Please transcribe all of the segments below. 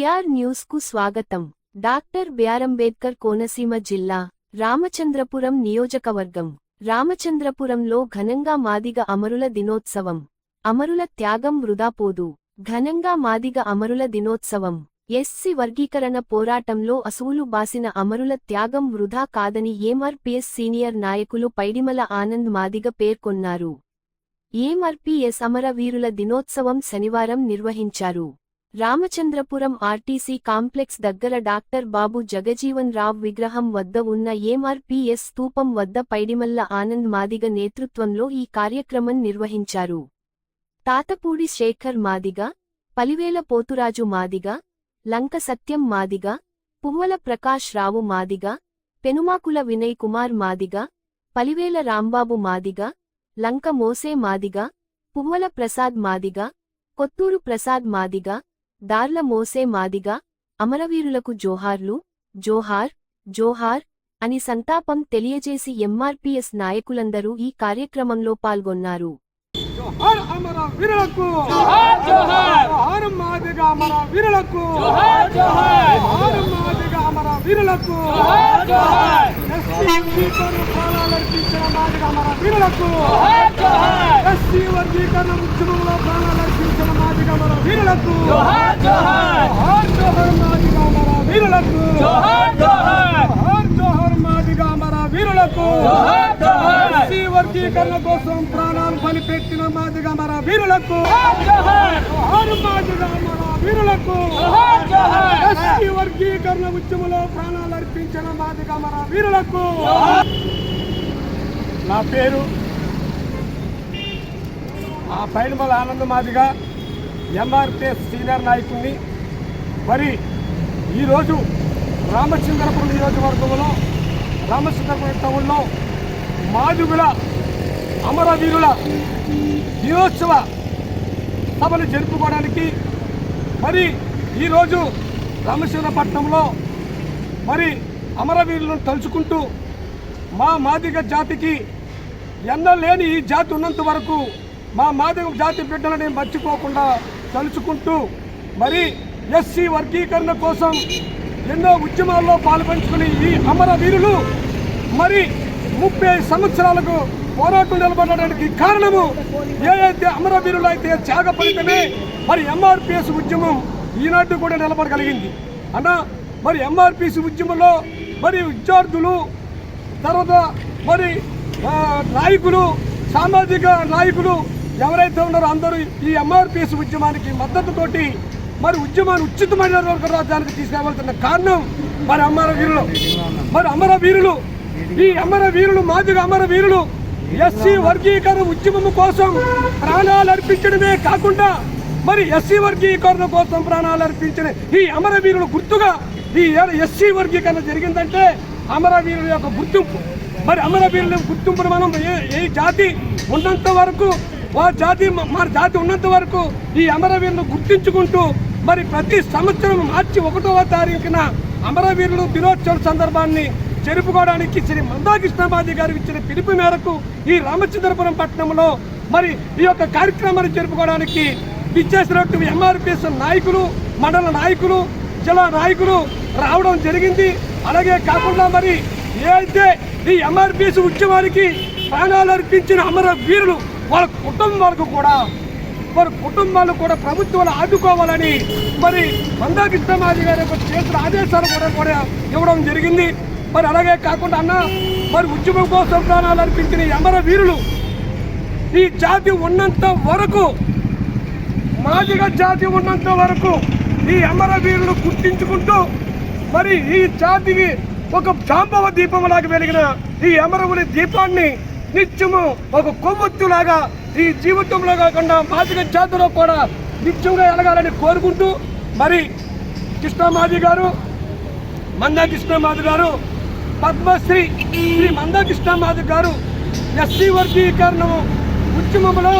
ఎన్టీఆర్ న్యూస్కు స్వాగతం. డాక్టర్ బిఆర్అంబేద్కర్ కోనసీమ జిల్లా రామచంద్రపురం నియోజకవర్గం. రామచంద్రపురంలో ఘనంగా మాదిగ అమరుల దినోత్సవం. అమరుల త్యాగం వృధాపోదు ఘనంగా మాదిగ అమరుల దినోత్సవం. ఎస్సి వర్గీకరణ పోరాటంలో అసువులు బాసిన అమరుల త్యాగం వృధా కాదని ఏమర్పిఎస్ సీనియర్ నాయకులు పైడిమల ఆనంద్ మాదిగ పేర్కొన్నారు. ఏమర్పిఎస్ అమరవీరుల దినోత్సవం శనివారం నిర్వహించారు. రామచంద్రపురం ఆర్టీసీ కాంప్లెక్స్ దగ్గర డాక్టర్ బాబు జగజీవన్ రావ్ విగ్రహం వద్ద ఉన్న ఎంఆర్పిఎస్ స్తూపం వద్ద పైడిమల్ల ఆనంద్ మాదిగ నేతృత్వంలో ఈ కార్యక్రమం నిర్వహించారు. తాతపూడి శేఖర్ మాదిగ పలివేల పోతురాజు మాదిగ లంక సత్యం మాదిగ పువ్వల ప్రకాష్ రావు మాదిగ పెనుమాకుల వినయ్ కుమార్ మాదిగ పలివేల రాంబాబు మాదిగ లంక మోసే మాదిగ పువ్వల ప్రసాద్ మాదిగ కొత్తూరు ప్రసాద్ మాదిగ దార్ల మోసే మాదిగ అమరవీరులకు జోహార్లు జోహార్ జోహార్ అని సంతాపం తెలియజేసి ఎంఆర్పీఎస్ నాయకులందరూ ఈ కార్యక్రమంలో పాల్గొన్నారు. జోహార్ అమర వీరులకు జోహార్ జోహార్! జోహార్ మాదిగ అమర వీరులకు జోహార్ జోహార్! జోహార్ మాదిగ అమర వీరులకు జోహార్ జోహార్! ఎస్సీ వర్గీకరణ ప్రాణాలర్పించిన మాదిగ అమర వీరులకు జోహార్ జోహార్! ఎస్సీ వర్గీకరణ ఉద్యమంలో ప్రాణాలర్పించిన అమర వీరులకు. జోహార్ జోహార్. జోహార్ జోహార్ మాదిగ అమర వీరులకు. జోహార్ జోహార్. జోహార్ జోహార్ వీరులకు. జోహార్ జోహార్. ఎస్సీ వర్గీకరణ కోసం ప్రాణాలు బలిపెట్టిన మాదిగ అమర వీరులకు. జోహార్ జోహార్. వీరులకు. జోహార్ జోహార్. ఎస్సీ వర్గీకరణ ఉద్యమంలో ప్రాణాలు అర్పించిన మాదిగ అమర వీరులకు. నా పేరు ఆ పైనమల ఆనంద మాదిగ. ఎంఆర్పిఎస్ సీనియర్ నాయకుడిని. మరి ఈరోజు రామచంద్రపురం నియోజకవర్గంలో రామచంద్రపురం టౌన్లో మాదిగుల అమరవీరుల దినోత్సవ సభలు జరుపుకోవడానికి మరి ఈరోజు రామచంద్రపట్నంలో మరి అమరవీరులను తలుచుకుంటూ మా మాదిగ జాతికి ఎన్నలేని ఈ జాతి ఉన్నంత వరకు మా మాదిగ జాతి బిడ్డలని మర్చిపోకుండా తలుచుకుంటూ మరి ఎస్సీ వర్గీకరణ కోసం ఎన్నో ఉద్యమాల్లో పాల్పంచుకుని ఈ అమరవీరులు మరి ముప్పై సంవత్సరాలకు పోరాటం నిలబడడానికి కారణము ఏదైతే అయితే అమరవీరులు అయితే త్యాగ ఫలితమే మరి ఎంఆర్పిఎస్ ఉద్యమం ఈనాటి కూడా నిలబడగలిగింది. అన్న మరి ఎంఆర్పిఎస్ ఉద్యమంలో మరి విద్యార్థులు తర్వాత మరి నాయకులు సామాజిక నాయకులు ఎవరైతే ఉన్నారో అందరూ ఈ ఎంఆర్పిఎస్ ఉద్యమానికి మద్దతుతోటి మరి ఉద్యమాన్ని ఉచితమైన రాజ్యానికి తీసుకురావాల్సిన కారణం మరి అమరవీరులు మరి అమరవీరులు ఈ అమరవీరులు మాదిరి అమరవీరులు ఎస్సీ వర్గీకరణ ఉద్యమం కోసం ప్రాణాలు అర్పించడమే కాకుండా మరి ఎస్సీ వర్గీకరణ కోసం ప్రాణాలు అర్పించిన ఈ అమరవీరుల గుర్తుగా ఈ ఎస్సీ వర్గీకరణ జరిగిందంటే అమరవీరుల యొక్క గుర్తింపు. మరి అమరవీరుల గుర్తింపును మనం ఏ ఏ జాతి ఉన్నంత వరకు వారి జాతి మన జాతి ఉన్నంత వరకు ఈ అమరవీరులను గుర్తించుకుంటూ మరి ప్రతి సంవత్సరం మార్చి ఒకటవ తారీఖున అమరవీరులు దినోత్సవం సందర్భాన్ని జరుపుకోవడానికి శ్రీ మందాకృష్ణమాది గారు ఇచ్చిన పిలుపు మేరకు ఈ రామచంద్రపురం పట్టణంలో మరి ఈ యొక్క కార్యక్రమాన్ని జరుపుకోవడానికి విచ్చేసినట్టు ఎంఆర్పిఎస్ నాయకులు మండల నాయకులు జిల్లా నాయకులు రావడం జరిగింది. అలాగే కాకుండా మరి ఏ అయితే ఈ ఎంఆర్పిఎస్ ఉద్యమానికి ప్రాణాలు అర్పించిన అమర వీరులు వాళ్ళ కుటుంబాలకు కూడా వారి కుటుంబాలు కూడా ప్రభుత్వాలు ఆదుకోవాలని మరి మందా మందాకృష్ణమాది గారి యొక్క చేసిన ఆదేశాలు కూడా కూడా ఇవ్వడం జరిగింది. మరి అలాగే కాకుండా అన్న మరి ఉద్యమం కోసం ప్రాణాలు అర్పించిన ఈ అమర వీరులు ఈ జాతి ఉన్నంత వరకు మాదిగ జాతి ఉన్నంత వరకు ఈ అమర వీరులు గుర్తించుకుంటూ మరి ఈ జాతికి ఒక జాంబవ దీపంలాగా వెలిగిన ఈ అమరవుని దీపాన్ని నిత్యము ఒక కొవ్వొత్తులాగా ఈ జీవితంలో కాకుండా మాదిగ జాతిలో కూడా నిత్యంగా ఎలగాలని కోరుకుంటూ మరి కృష్ణమాది గారు మందా కృష్ణమాధు గారు పద్మశ్రీ శ్రీ మందా కృష్ణమాధు గారు ఎస్సీ వర్గీకరణము ఉద్యమంలో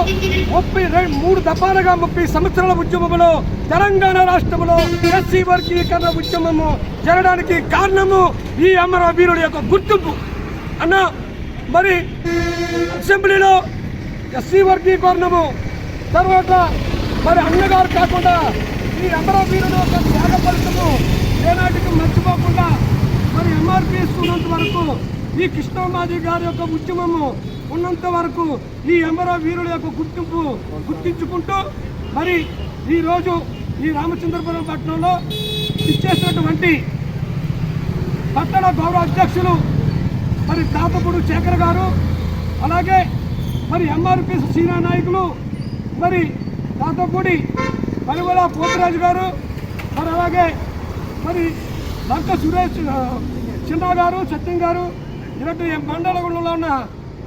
ముప్పై రెండు మూడు దఫాలుగా ముప్పై సంవత్సరాల ఉద్యమంలో తెలంగాణ రాష్ట్రంలో ఎస్సీ వర్గీకరణ ఉద్యమము జరగడానికి కారణము ఈ అమర యొక్క గుర్తింపు. అన్న మరి అసెంబ్లీలో ఎస్సీ వర్గీకరణము తర్వాత మరి అన్నగారు కాకుండా ఈ అమరవీరుడు యొక్క త్యాగ ఫలితము ఏనాటికి మర్చిపోకుండా మరి ఎంఆర్పీ ఉన్నంత వరకు ఈ కృష్ణమాది గారి యొక్క ఉద్యమము ఉన్నంత వరకు ఈ అమరవీరుల యొక్క గుర్తింపు గుర్తించుకుంటూ మరి ఈరోజు ఈ రామచంద్రపురం పట్టణంలో ఇచ్చేసినటువంటి పట్టణ గౌరవ అధ్యక్షులు మరి తాతపుడు శేఖర్ గారు అలాగే మరి ఎంఆర్పిఎస్ సీనియర్ నాయకులు మరి తాతపూడి పరిమళ పోతరాజు గారు మరి అలాగే మరి లంక సురేష్ చిన్నా చిన్న గారు సత్యం గారు ఇలాంటి మండలంలో ఉన్న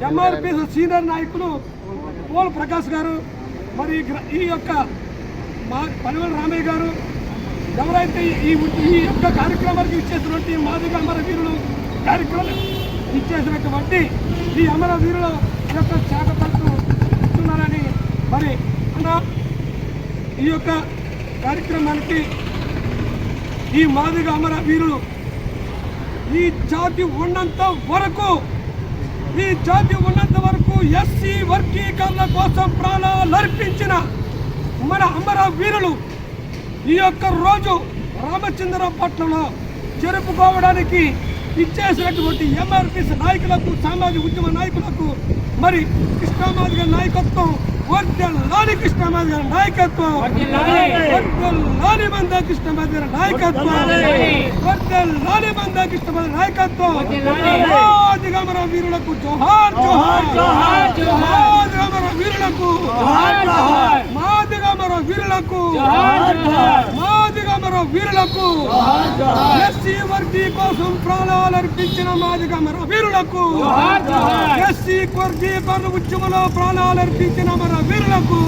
ఎంఆర్పిఎస్ సీనియర్ నాయకులు పోల్ ప్రకాష్ గారు మరి ఈ గ్ర- ఈ యొక్క మా పరిమళ రామయ్య గారు ఎవరైతే ఈ ఈ యొక్క కార్యక్రమానికి ఇచ్చేసినటువంటి మాదిగా అమరవీరులు కార్యక్రమం ఇచ్చేసినటువంటి ఈ అమరవీరుల యొక్క శాఖ పట్టు ఇస్తున్నారని మరి ఈ యొక్క కార్యక్రమానికి ఈ మాదిగ అమర వీరులు ఈ జాతి ఉన్నంత వరకు ఈ జాతి ఉన్నంత వరకు ఎస్సీ వర్గీకరణ కోసం ప్రాణాలు అర్పించిన మన అమర వీరులు ఈ యొక్క రోజు రామచంద్రపట్నంలో జరుపుకోవడానికి ఇచ్చేసినటువంటి ఎంఆర్పిస్ నాయకులకు సామాజిక ఉద్యమ నాయకులకు మరి కృష్ణమాదిగ నాయకత్వం వర్దెల్లాని కృష్ణమాదిగ నాయకత్వం వర్దెల్లాని మంద కృష్ణమాదిగ నాయకత్వం వర్దెల్లాని మంద కృష్ణమాదిగ నాయకత్వం. మాదిగమర వీరులకు జోహార్ జోహార్. జోహార్, జోహార్. మాదిగమర వీరులకు జోహార్, మాదిగమర వీరులకు జోహార్. మాదిగమర వీరులకు ఎస్సీ వర్గీ కోసం ప్రాణాలు అర్పించిన మాదిగమర వీరులకు జోహార్, జోహార్. ఎస్సీ వర్గీకరణ ఉద్యమంలో ప్రాణాలు అర్పించిన మన వీరులకు